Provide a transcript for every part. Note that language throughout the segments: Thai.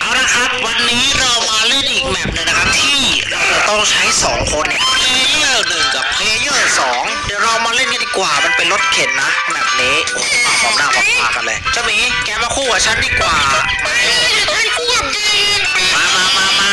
เอาละครับ วันนี้เรามาเล่นอีกแมปหนึงนะครับ ที่เราจะต้องใช้สองคนเนี่ยเพลเยอร์หนึ่งกับเพลเยอร์สองเดี๋ยวเรามาเล่นกันดีกว่ามันเป็นรถเข็นนะแมปนี้โอ้โหมาพร้อมหน้าพร้อมตากันเลยเจ้าหมีแกมาคู่กับฉันดีกว่า มาเร็วมามามา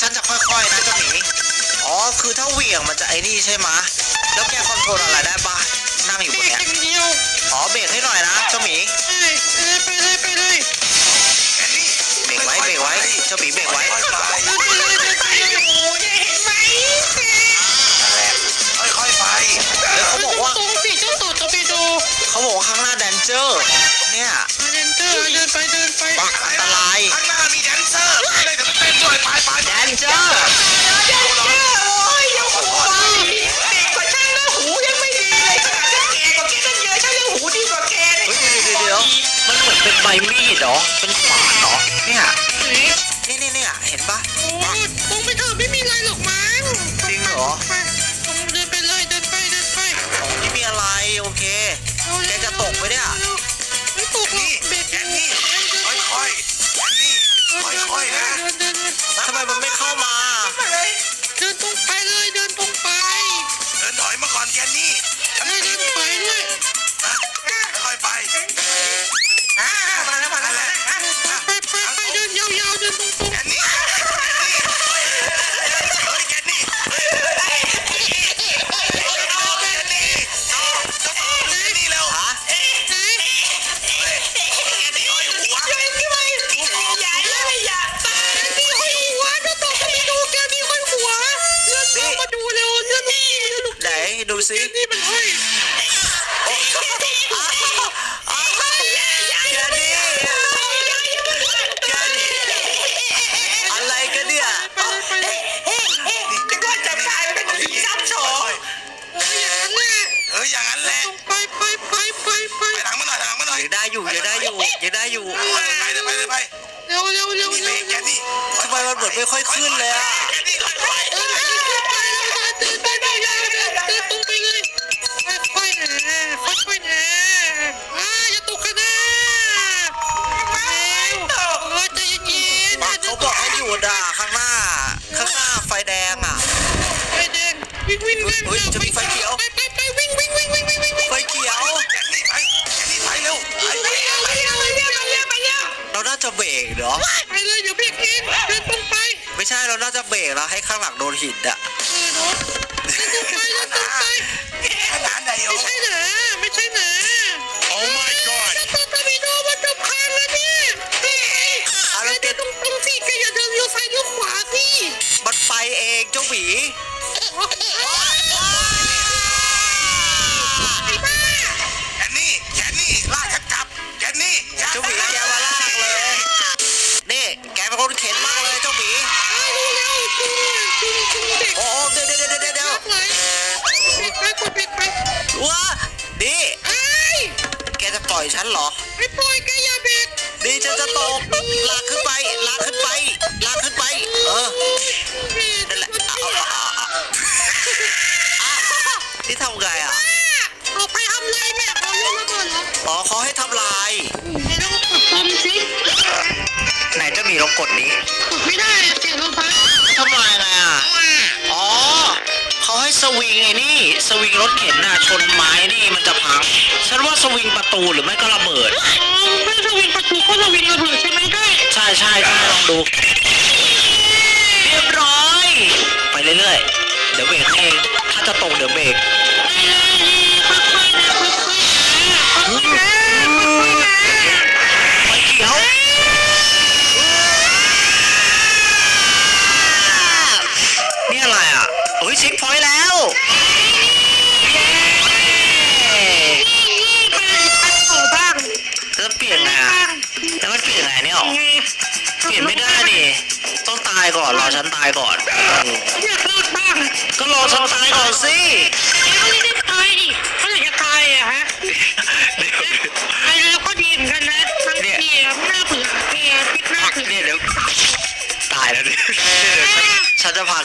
ฉันจะค่อยๆนะเจ้าหมีอ๋อคือถ้าเหวี่ยงมันจะไอ้นี่ใช่ไหมะแล้วแกคอนโทรลอะไรได้ปะนั่งอยู่เบบรนกเนี้ยอย่างเดียวอ๋อเบรกให้หน่อยนะเจ้าหมีไปเลยไปเลยไปเลยแกนี่เบรกไว้เบรกไว้เจ้าหมีเบรกไว้ค่อยๆไปไปเลยไปเลยโอ้ยเห็นไหมค่อยๆไปแล้วเขาบอกว่าตรงสิเจ้าต่อตอร์ปิโดเขาบอกว่าข้างหน้าแดนเจอร์เนี่ย เจอร์โอ้ยอย่าหูฟังเด็กกว่าฉันนะหูยังไม่ดีเลยขนาดฉันแกก็แกตั้งเยอะฉันยังหูดีกว่าแกเดี๋ยวเดี๋ยวมันเหมือนเป็นใบมีดเหรอ เป็นขวานเหรอ เนี่ย นี่นี่เนี่ยเห็นปะ โอ้ยคงไปเถอะไม่มีอะไรหรอกมั้งจริงเหรอ น่อยหลังมาหน่อยยังได้อยู่ยังได้อยู่ยังได้อยู่ไปเลยไปเลยไปเร็วเร็วเร็วนี่เร็แกวนี่ทำไมมันเหมือนไม่ค่อยขึ้นเลยอะ กแล้วให้ข้างหลังโดนหินอะเออเนาะเดินตรงไปเดินตรงไปขนาดไหนโอ้ไม่ใช่นะ ไม่ใช่นะ Oh my god แล้วตัวตะวีโดมันจบคานแล้วเนี่ยเฮ้ยเอาแกแล้วแกเดินตรงตรงสิแกอย่าเดินเลี้ยวซ้ายเลี้ยวขวาสิมันไปเองเจ้าหมี นี่สวิงรถเข็นน่ะชนไม้นี่มันจะพัง ฉันว่าสวิงประตูหรือไม่ก็ระเบิดอ๋อไม่สวิงประตูก็สวิงระเบิดใช่ไหมได้ใช่ใช่ใช่ลองดู เรียบร้อย ไปเรื่อยๆ เดี๋ยวเบรกให้เอง ถ้าจะตกเดี๋ยวเบรกค่อยๆนะค่อยๆนะค่อยๆนะ ช็คพอยต์แล้วเล้วเปลี่ยนไงอะแล้วมันเปลี่ยนไงเนี่ยหรอเปลี่ยนไม่ได้ดิต้องตายก่อนรอฉันตายก่อน อยากรดบ้างก็รอฉันตายก่อนสิ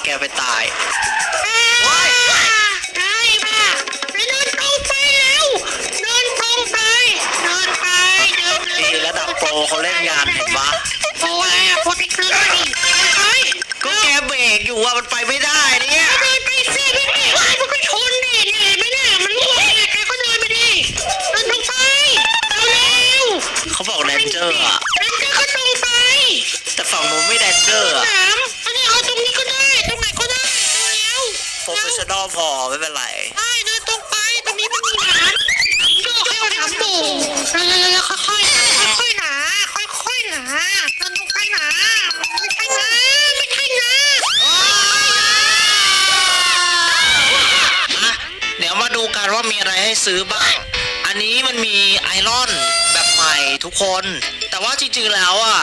แกไปตายว้ายได้ป่ะไปเดินตรงไปแล้ว เดินตรงไป เดินไป เดินเดิดีนระดับโปรเขาเล่นงานเห็นปะโอ้ยอะโปรติเกอร์ดิเดินไปก็แกเบรกอยู่อะมันไปไม่ได้ นอลพอไม่เป็นไรได้เดินตรงไปตรงนี้มันมีหนามโยกให้เอาหนามโบ่งเร็วๆๆค่อยๆหนาค่อยๆหนาค่อยๆหนาเดินตรงไปหนาไม่ใช่หนาไม่ใช่หนาโอ้ยอะเดี๋ยวมาดูกันว่ามีอะไรให้ซื้อบ้าง อันนี้มันมีไอรอนแบบใหม่ทุกคน แต่ว่าจริงๆแล้วอะ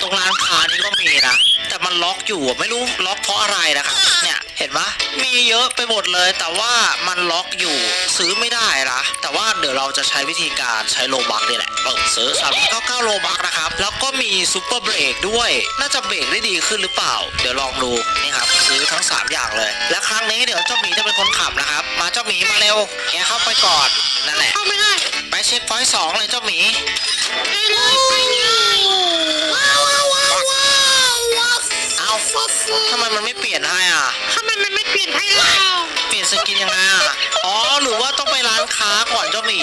ตรงร้านค้านี้ก็มีนะแต่มันล็อกอยู่อะไม่รู้ล็อกเพราะอะไรนะครับเนี่ยเห็น ปะมีเยอะไปหมดเลย แต่ว่ามันล็อกอยู่ซื้อไม่ได้นะแต่ว่าเดี๋ยวเราจะใช้วิธีการใช้โลบักนี่แหละเปิดซื้อสามเก้าเก้าโลบักนะครับ แล้วก็มีซูเปอร์เบรกด้วย น่าจะเบรกได้ดีขึ้นหรือเปล่า เดี๋ยวลองดูนี่ครับซื้อทั้ง 3 อย่างเลย และครั้งนี้เดี๋ยวเจ้าหมีจะเป็นคนขับนะครับ มาเจ้าหมีมาเร็วแกเข้าไปก่อนนั่นแหละเข้าไม่ได้ไปเช็คพอยต์สองเลยเจ้าหมีเลยไปเลยว้าวว้าวว้าวว้าวเอาทำไมมันไม่เปลี่ยนให้อะ นไม่เปลี่ยนให้เราเปลี่ยนสกินยังไงอะ อ๋อ หรือว่าต้องไปร้านค้าก่อนเจ้าหมี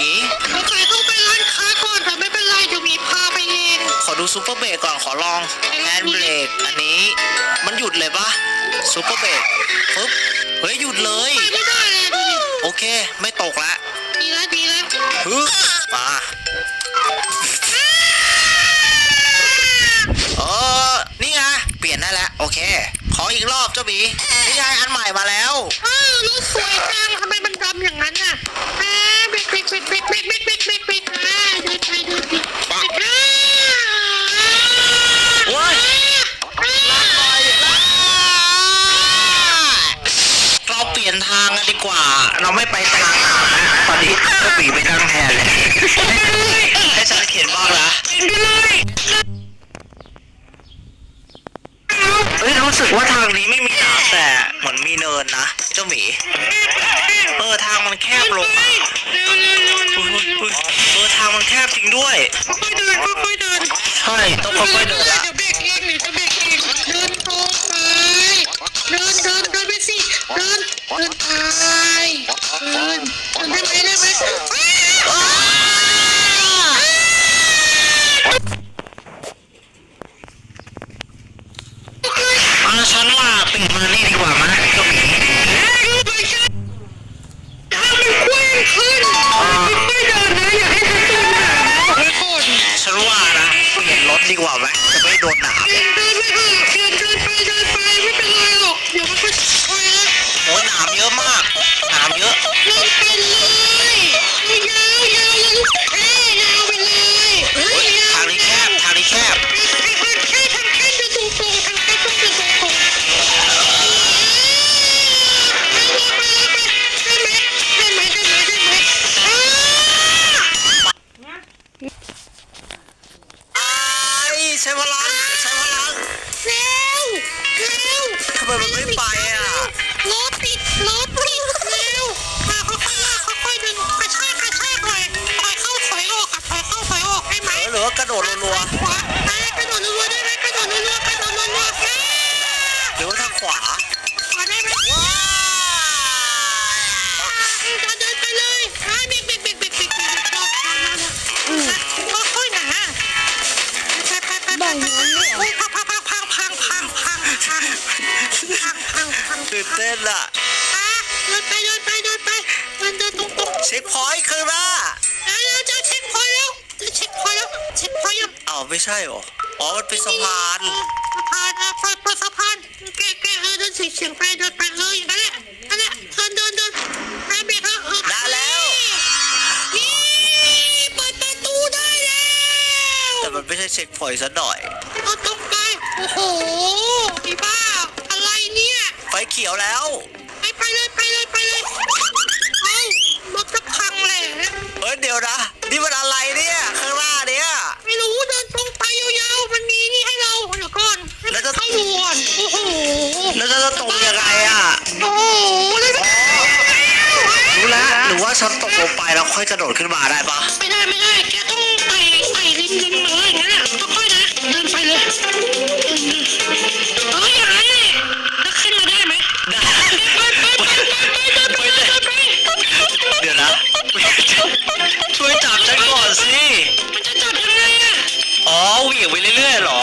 สงสัยต้องไปร้านค้าก่อนแต่ไม่เป็นไรเดี๋ยวมีพาไปเองขอดูซูเปอร์เบรกก่อนขอลองแฮนด์เบรกอันนี้ มันหยุดเลยปะซูเปอร์เบรกปึ๊บ เฮ้ยหยุดเลย ไปไม่ได้เลยดูดิโอเค ไม่ตกละ ดีแล้วดีแล้ว ฮึ ม่มาแล้วอ้าวรถสวยจังทำไมมันดำอย่างนั้นอะอ่าเบรกเบรกเบรกเบรกเบรกเบรกเบรกเบรกเบรกอ่าเดินไปเดินไปอ่าโอ้ยเราเปลี่ยนทางกันดีกว่า เราไม่ไปทางหนามนะตอนนี้เจ้าหมีไปนั่งแทนเลยให้ฉันเขียนบ้างละเฮ้ยรู้สึกว่าทางนี้ไม่มีหนามแต่ เหมือนมีเนินนะเจ้าหมีเออทางมันแคบลงอะเร็วเร็วเร็วเร็วอุ๊ยเร็วอุ๊ยเออทางมันแคบจริงด้วย ค่อยๆเดินค่อยๆเดินใช่ต้องค่อยๆเดินละ เดี๋ยวเบรกเองเดี๋ยว รือว่ากระโดดรัวขวาอ่ากระโดดรัวๆได้ไหมกระโดดรัวๆกระโดดรัวๆอ่าๆหรือว่าทางขวาขวาได้ไหมว้าวเดินไปเลยอ่าเบรกเบรกเบรกเบรกเบรกเบรกรอบทางแล้วนะค่อยๆนะไปไปไปไปไปโอ้ยพังพังพังพังพังพังพังพังพังพังตื่นเต้นอะอะเดินไปเดินไปเดินไปเดินเดินตรงตรงเช็คพอยต์คือหน้าแไม่ใช่หรอ อ๋อ มันเป็นสะพาน สะพานอะเปิดเปิดสะพานแกแกเออเดินเสียงไปเดินไปเอออย่างนั้นแหละนั่นแหละเดินเดินเดินไปเบรกแล้วเออได้แล้ว นี่เปิดประตูได้แล้วแต่มันไม่ใช่เช็คพอยต์ซะหน่อย เอาตรงไป โอ้โหไอ้บ้า อะไรเนี่ย ไฟเขียวแล้ว ไปไปเลยไปเลยไปเลยเอ้ารถจะพังแหละ เฮ้ยเดี๋ยวนะ นี่มันอะไรเนี่ย ข้างหน้าเนี่ย ให้แล้วจะเข้าดูก่อนโอ้โหแล้วจะตกยังไงอะ โอ้โหเลยไม่ได้รู้แล้วหรือว่าฉันตกลงไปแล้วค่อยกระโดดขึ้นมาได้ปะไม่ได้ไม่ได้แกต้องไปไปริมริมเลยอย่างนั้นแหละค่อยๆนะเดินไปเลยเอออย่างนั้นแหละแล้วขึ้นมาได้ไหมได้ไปไปไปไปไปเดินไปเดินไปเดี๋ยวนะช่วยจับฉันก่อนสิมันจะจับยังไงอะอ๋อเหวี่ยงไปเรื่อยๆเหรอ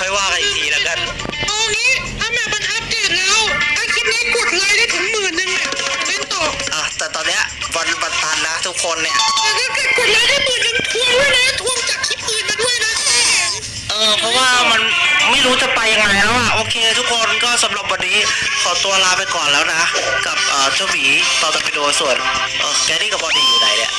ค่อยว่ากันอีกทีแล้วกัน เอางี้ถ้าแม่มันอัปเดตแล้วถ้าคลิปนี้กดไลค์ได้ถึงหมื่นหนึ่งเนี่ยเล่นต่ออะแต่ตอนเนี้ยวันบันทันนะทุกคนเนี่ย แต่ถ้าเกิดกดไลค์ได้หมื่นหนึ่งทวงด้วยนะทวงจากคลิปอื่นมาด้วยนะแค่เห็นเออ เพราะว่ามันไม่รู้จะไปยังไงแล้วอะ โอเค ทุกคนก็สำหรับวันนี้ขอตัวลาไปก่อนแล้วนะ กับเอ่อเจ้าหมีต่อตะปิโดส่วนเออแกนี่กับบอดี้อยู่ไหนเนี่ย